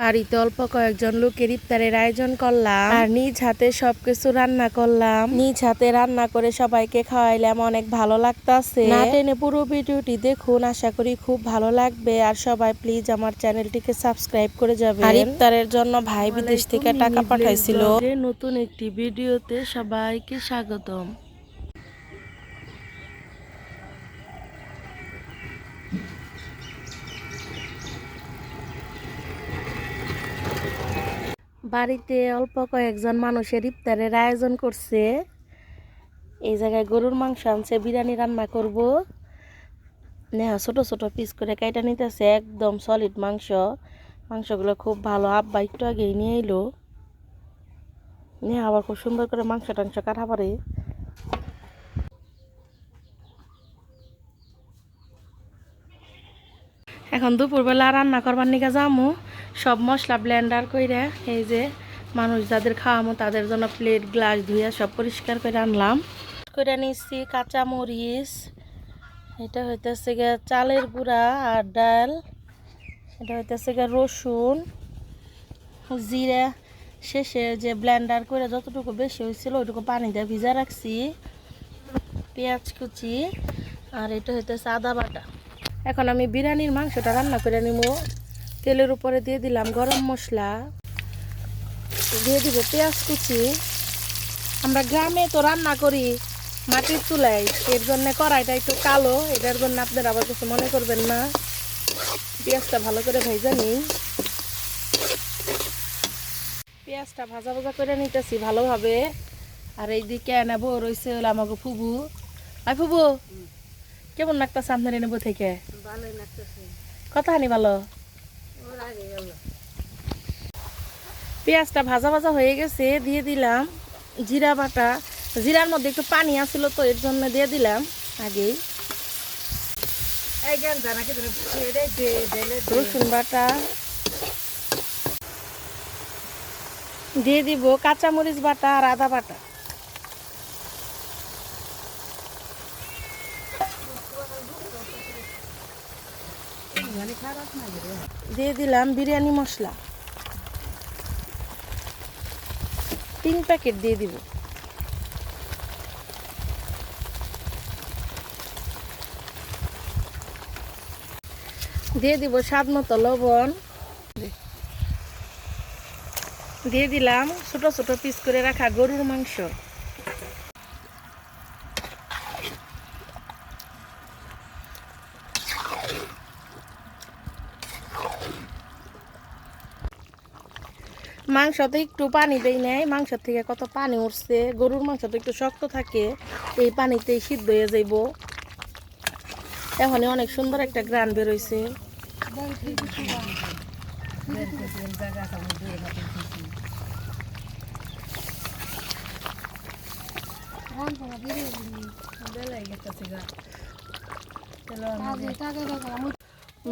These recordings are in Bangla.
বাড়িতে অল্প কয়েকজন লোকের ইফতারের আয়োজন করলাম। আর নিজ হাতে সবকিছু রান্না করলাম। নিজ হাতে রান্না করে সবাইকে খাওয়াইলাম অনেক ভালো লাগতাছে। না টেনে পুরো ভিডিওটি দেখুন, আশা করি খুব ভালো লাগবে। আর সবাই প্লিজ আমার চ্যানেলটিকে সাবস্ক্রাইব করে যাবে আর ইফতারের জন্য ভাই বিদেশ থেকে টাকা পাঠাইছিল। নতুন একটি ভিডিওতে সবাইকে স্বাগতম। বাড়িতে অল্প কয়েকজন মানুষের ইফতারের আয়োজন করছে। এই জায়গায় গরুর মাংস আনছে, বিরিয়ানি রান্না করব। নেহা ছোট ছোট পিস করে কাইটা নিতেছে, একদম সলিড মাংস। মাংসগুলো খুব ভালো। আব্বা একটু আগেই নিয়ে এলো। নেহা আবার খুব সুন্দর করে মাংস টাংস কাটা পারে। এখন দুপুরবেলা রান্না করবার নিকে যামু। সব মশলা ব্লেন্ডার কইরা এই যে মানুষ যাদের খাওয়ামো তাদের জন্য প্লেট গ্লাস ধুইয়া সব পরিষ্কার করে আনলাম। করে নিচ্ছি কাঁচা মরিচ এটা হইতেছে গিয়ে চালের গুঁড়া আর ডাল, এটা হইতেছে গিয়ে রসুন, জিরা, শেষে যে ব্লেন্ডার করে যতটুকু বেশি হয়েছিল ওইটুকু পানি দিয়ে ভিজা রাখছি। পেঁয়াজ কুচি আর এটা হইতেছে আদা বাটা। এখন আমি বিরিয়ানির মাংসটা রান্না করে নিব তেলের উপরে দিয়ে দিলাম গরম মশলা। দিয়ে দিব পেঁয়াজ কুচি। আমরা গ্রামে তো রান্না করি মাটির চুলায় এর জন্য কড়াইটা একটু কালো এটার জন্য আপনারা আবার কিছু মনে করবেন না। পেঁয়াজটা ভালো করে ভেজে নিই। পেঁয়াজটা ভাজা ভাজা করে নিতেছি ভালোভাবে। আর এইদিকে নেব রয়েছে হলো আমাকে ফুবু। আই ফুবু কেমন লাগতেছে আপনার নেব থেকে? লাগতেছে। কথা হানি ভালো? পেঁয়াজটা ভাজা ভাজা হয়ে গেছে দিয়ে দিলাম জিরা বাটা। জিরার মধ্যে একটু পানি আসছিল তো এর জন্য দিয়ে দিলাম আগেই। রসুন বাটা। দিয়ে দিব কাঁচামরিচ বাটা আর আদা বাটা মানে খারাপ না রে দিয়ে দিলাম বিরিয়ানি মশলা। তিন প্যাকেট দিয়ে দিব। দিয়ে দিব স্বাদ মতো লবণ। দিয়ে দিলাম ছোট ছোট পিস করে রাখা গরুর মাংস। মাংসতে একটু পানি দেই নাই মাংস থেকে কত পানি উঠছে। গরুর মাংস তো একটু শক্ত থাকে, এই পানিতেই সিদ্ধ হয়ে যাইব। এখনই অনেক সুন্দর একটা গ্রান বেরোইছে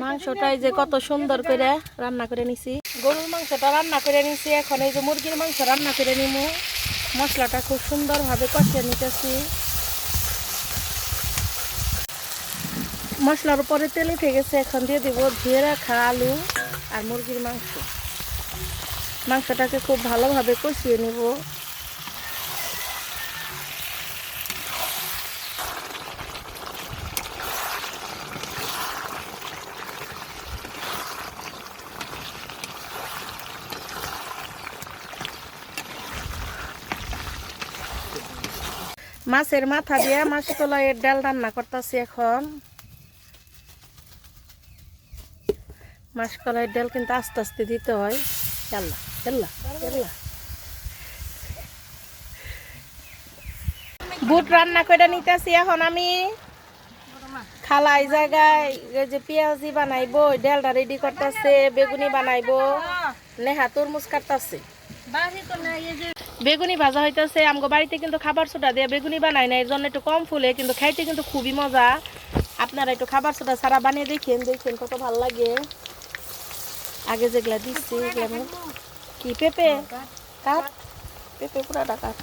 মাংসটাই যে কত সুন্দর করে রান্না করে নিছি। গরুর মাংসটা রান্না করে নিছি। এখন এই যে মুরগির মাংস রান্না করে নিমু। মশলাটা খুব সুন্দরভাবে কষিয়ে নিতেছি। মশলার উপরে তেল উঠে গেছে, এখন দিয়ে দিব ধুয়ে রাখা আলু আর মুরগির মাংস। মাংসটাকে খুব ভালোভাবে কষিয়ে নিব। মাছের মাথা দিয়ে মাছ কলাইয়ের ডাল রান্না করতেছি এখন। মাছ কলাইয়ের ডাল কিন্তু আস্তে আস্তে দিতে হয়। চাল্লা চাল্লা চাল্লা বুট রান্না করে নিতেছি এখন আমি। খালাই জায়গায় যে পেঁয়াজি বানাইবো ডালটা রেডি করতেছে, বেগুনি বানাইবো, নেহা তরমুজ কাটতেছে। বেগুনি ভাজা হইতেছে, আমগো বাড়িতে কিন্তু খাবার সোডা দিয়ে বেগুনি বানাই না এর জন্য একটু কম ফুলে, কিন্তু খাইতে কিন্তু খুবই মজা। আপনারা একটু খাবার সোডা ছাড়া বানিয়ে দেখেন দেখেন কত ভালো লাগে। আগে যেগুলা দিচ্ছি এগুলা কি, পেঁপে? পেঁপে পুরাটা কাঠ।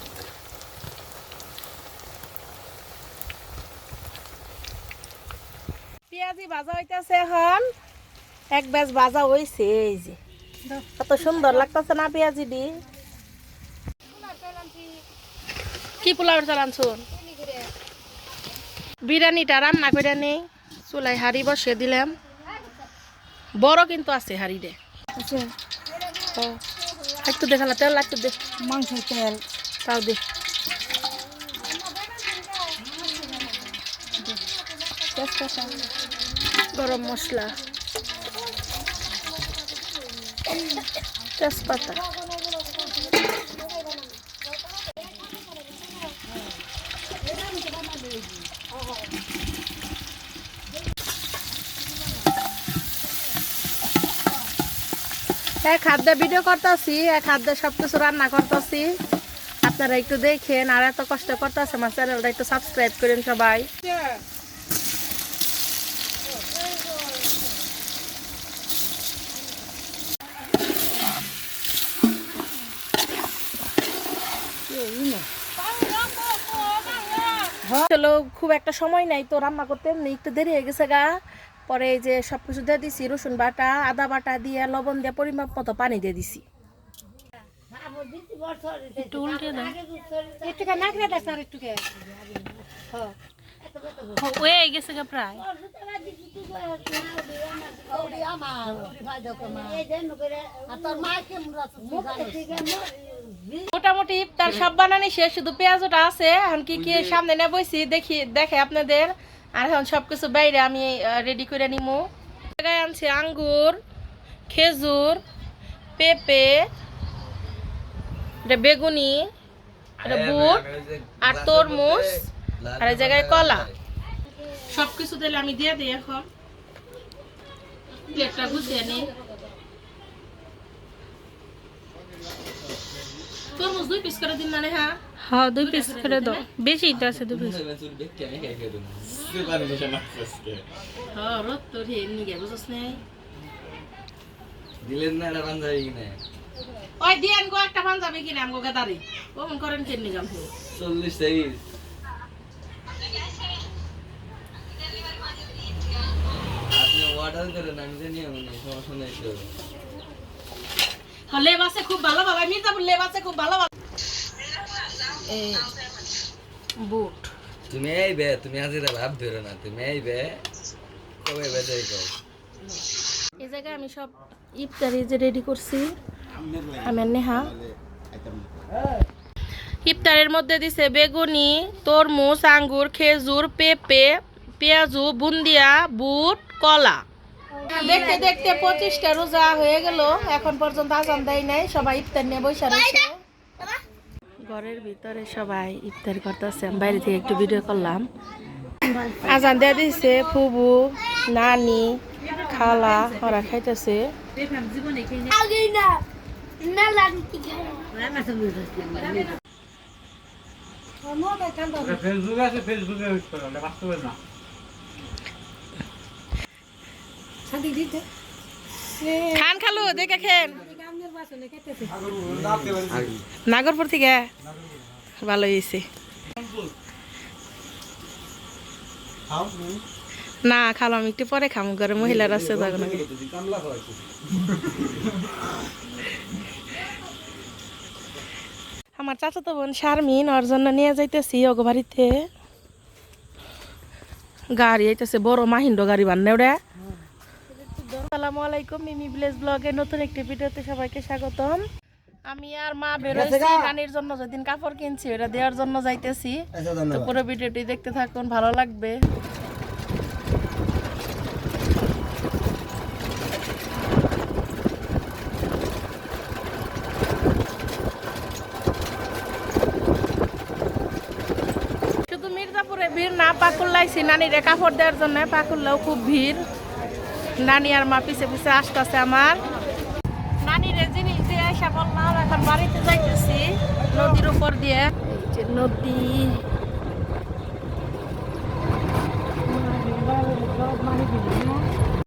পেঁয়াজি ভাজা হইতেছে এখন। এক ব্যাচ ভাজা হইছে, এই যে। কত সুন্দর লাগতেছে না পেঁয়াজি দি? কি পোলাওর চাল আনছুন? বিরিয়ানিটা রান্না করে নেই চুলাই হাড়ি বসিয়ে দিলাম। বড় কিন্তু আছে হাড়ি রে ও, একটু দেখালা তেল একটু দে। মাংস তেল। তাও দে। গরম মশলা। তেজপাতা। এক খাদ্যে ভিডিও করতেছি এক খাদ্যে সব কিছু রান্না করতেছি। আপনারা একটু দেখেন আর এত কষ্ট করতেছে আমার চ্যানেলটা, একটু সাবস্ক্রাইব করেন সবাই। চলো খুব একটা সময় নাই তো রান্না করতে এমনি একটু দেরি হয়ে গেছে গা। পরে এই যে সব কিছু দিয়ে দিছি রসুন বাটা আদা বাটা দিয়ে লবণ দিয়ে পরিমাপ মতো পানি দিয়ে দিছি। হয়ে। গেছে গা প্রায়। মোটামুটি ইফতার সব বানানি শেষ শুধু পেঁয়াজটা আছে এখন কি কি সামনে নিয়ে বইছি দেখি দেখে আপনাদের। আর এখন সব কিছু বাইরে আমি রেডি করে নিমু। জায়গায় আনছি আঙ্গুর খেজুর পেঁপে এটা বেগুনি এটা বুট আর তরমুজ আর এই জায়গায় কলা। সব কিছু দিলে আমি দিয়ে দিই এখন। প্লেটটা গুছিয়ে নিই তরমুজ দুই পিস করে দিন না রে হ্যাঁ? হ্যাঁ দুই পিস করে দাও। বেশি তো আছে দুই পিস হ্যাঁ রোদ তো রে নিগে বুঝছ নাই দিলেন না এটা পাঞ্জাবি কিনে? ওই দিয়েন গো একটা পাঞ্জাবি কিনে আমগো গাদারি। ও মন করেন কেন নিগাম হে চল্লিশ সাইজ আপনি অর্ডার করেন আমি জানি আমি সমস্যা নেই তো। হ্যাঁ লেব আছে খুব ভালো বাবা মির্জাপুর লেব আছে খুব ভালো বুট। তুমি এই বে তুমি আজ এটা ভাব ধরো না তুমি এই বে কবে বেজাই কও। এই জায়গায় আমি সব ইফতারি যে রেডি করছি আমি আর নেহা। ইফতারের মধ্যে দিছে বেগুনি তরমুজ আঙ্গুর খেজুর পেঁপে পেঁয়াজু বুন্দিয়া বুট কলা। দেখতে দেখতে পঁচিশটা রোজা হয়ে গেল এখন পর্যন্ত আজান দেয় নাই সবাই ইফতার নিয়ে বসে রয়েছে। ঘরের ভিতরে সবাই ইফতার করতেছে। আমি বাইরে থেকে একটু ভিডিও করলাম। আজান দিয়ে দিছে ফুবু নানি খালা ওরা খাইতেছে। খান খালু দেখে খেন নাগরপুর থেকে? ভালো হয়েছে। না, খালাম, একটু পরে খাম, ঘরে মহিলার আছে তখন। আমার চাচাতো বোন শারমিন, ওর জন্য নিয়ে যাইতেছি ওগো গাড়ি আইতেছে, বড় মাহিন্দ্র গাড়ি বান্নে, ওরা। আসসালামু আলাইকুম মিমি ভিলেজ ব্লগে নতুন একটি ভিডিওতে সবাইকে স্বাগতম। আমি আর মা বেরোইছি নানির জন্য যেদিন কাপড় কিনছি ওটা দেওয়ার জন্য যাইতেছি। তো পুরো ভিডিওটি দেখতে থাকুন ভালো লাগবে। শুধু মির্জাপুরে ভিড় না পাকুল্লাইছি নানিরে কাপড় দেওয়ার জন্য পাকুল্লাও খুব ভিড়। নানি আর মা পিছে পিছে আসতেছে আমার। নানির জিনি দিয়ে এসে বললাম এখন বাড়িতে যাইতেছি নদীর উপর দিয়ে। নদী। মানে